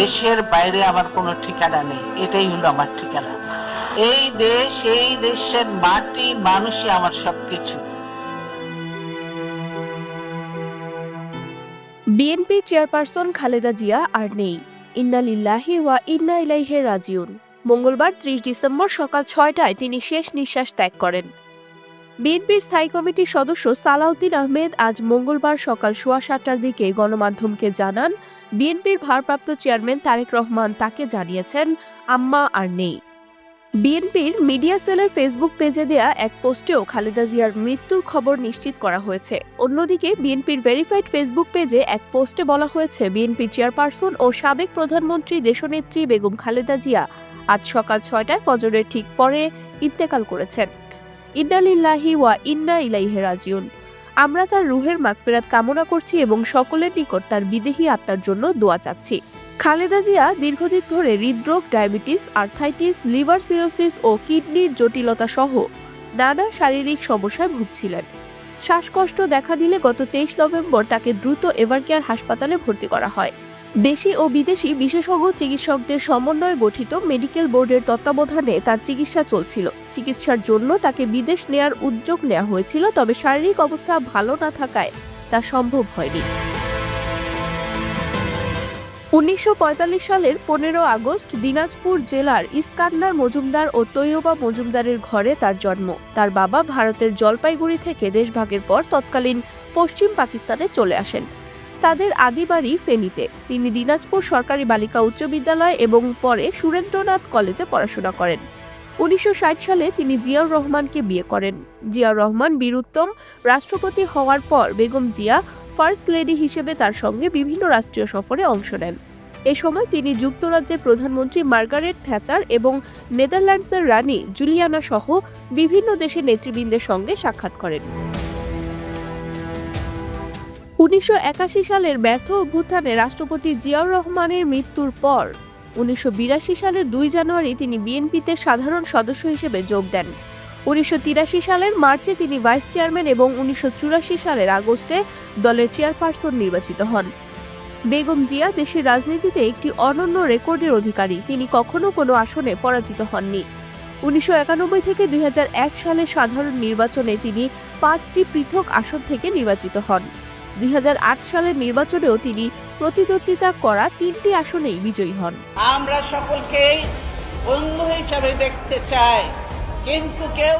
দেশের বাইরে আমার কোনো ঠিকানা নেই। এটাই হলো আমার ঠিকানা। এই দেশ, এই দেশের মাটি, মানুষই আমার সবকিছু। বিএনপি চেয়ারপারসন খালেদা জিয়া আর নেই। ইন্না লিল্লাহি ওয়া ইন্না ইলাইহি রাজিউন। মঙ্গলবার ত্রিশ ডিসেম্বর সকাল ছয়টায় তিনি শেষ নিঃশ্বাস ত্যাগ করেন। বিএনপির স্থায়ী কমিটির সদস্য সালাউদ্দিন আহমেদ আজ মঙ্গলবার সকাল সোয়া সাতটার দিকে গণমাধ্যমকে জানান, বিএনপির ভারপ্রাপ্ত চেয়ারম্যান তারেক রহমান তাকে জানিয়েছেন, আম্মা আর নেই। বিএনপির মিডিয়া সেলের ফেসবুক পেজে দেয়া এক পোস্টেও খালেদা জিয়ার মৃত্যুর খবর নিশ্চিত করা হয়েছে। অন্যদিকে বিএনপির ভেরিফাইড ফেসবুক পেজে এক পোস্টে বলা হয়েছে, বিএনপির চেয়ারপারসন ও সাবেক প্রধানমন্ত্রী দেশনেত্রী বেগম খালেদা জিয়া আজ সকাল ছয়টায় ফজরের ঠিক পরে ইন্তেকাল করেছেন। ইন্নালিল্লাহি ওয়া ইন্না ইলাইহি রাজিউন। আমরা তার রুহের মাগফিরাত কামনা করছি এবং সকলের নিকট তার বিদেহী আত্মার জন্য দোয়া চাচ্ছি। খালেদা জিয়া দীর্ঘদিন ধরে হৃদরোগ, ডায়াবেটিস, আর্থাইটিস, লিভার সিরোসিস ও কিডনির জটিলতা সহ নানা শারীরিক সমস্যায় ভুগছিলেন। শ্বাসকষ্ট দেখা দিলে গত তেইশ নভেম্বর তাকে দ্রুত এভারকেয়ার হাসপাতালে ভর্তি করা হয়। দেশি ও বিদেশি বিশেষজ্ঞ চিকিৎসকদের সমন্বয়ে গঠিত মেডিকেল বোর্ডের তত্ত্বাবধানে তার চিকিৎসা চলছিল। চিকিৎসার জন্য তাকে বিদেশ নেয়ার উদ্যোগ নেওয়া হয়েছিল, তবে শারীরিক অবস্থা ভালো না থাকায় তা সম্ভব হয়নি। উনিশশো পঁয়তাল্লিশ সালের পনেরো আগস্ট দিনাজপুর জেলার ইস্কান্দার মজুমদার ও তৈয়বা মজুমদারের ঘরে তার জন্ম। তার বাবা ভারতের জলপাইগুড়ি থেকে দেশভাগের পর তৎকালীন পশ্চিম পাকিস্তানে চলে আসেন। তাদের আদি বাড়ি ফেনীতে। তিনি দিনাজপুর সরকারি বালিকা উচ্চ বিদ্যালয় এবং পরে সুরেন্দ্রনাথ কলেজে পড়াশোনা করেন। উনিশশো ষাট সালে তিনি জিয়াউর রহমানকে বিয়ে করেন। জিয়াউর রহমান বীরুত্তম, রাষ্ট্রপতি হওয়ার পর বেগম জিয়া ফার্স্ট লেডি হিসেবে তার সঙ্গে বিভিন্ন রাষ্ট্রীয় সফরে অংশ নেন। এ সময় তিনি যুক্তরাজ্যের প্রধানমন্ত্রী মার্গারেট থ্যাচার এবং নেদারল্যান্ডসের রানী জুলিয়ানা সহ বিভিন্ন দেশের নেতৃবৃন্দের সঙ্গে সাক্ষাৎ করেন। উনিশশো একাশি সালের ব্যর্থ অভ্যুত্থানে রাষ্ট্রপতি জিয়াউর রহমানের মৃত্যুর পর, উনিশশো বিরাশি সালের দুই জানুয়ারি তিনি বিএনপিতে সাধারণ সদস্য হিসেবে যোগ দেন। উনিশশো তিরাশি সালের মার্চে তিনি ভাইস চেয়ারম্যান এবং উনিশশো চুরাশি সালের আগস্টে দলের চেয়ারপারসন নির্বাচিত হন। বেগম জিয়া দেশের রাজনীতিতে একটি অনন্য রেকর্ডের অধিকারী, তিনি কখনো কোনো আসনে পরাজিত হননি। উনিশশো একানব্বই থেকে দুই হাজার এক সালের সাধারণ নির্বাচনে তিনি পাঁচটি পৃথক আসন থেকে নির্বাচিত হন। দুই হাজার আট সালের নির্বাচনেও তিনি প্রতিদ্বন্দ্বিতা করা তিনটি আসনেই বিজয়ী হন। আমরা সকলকে বন্ধু হিসাবে দেখতে চাই, কিন্তু কেউ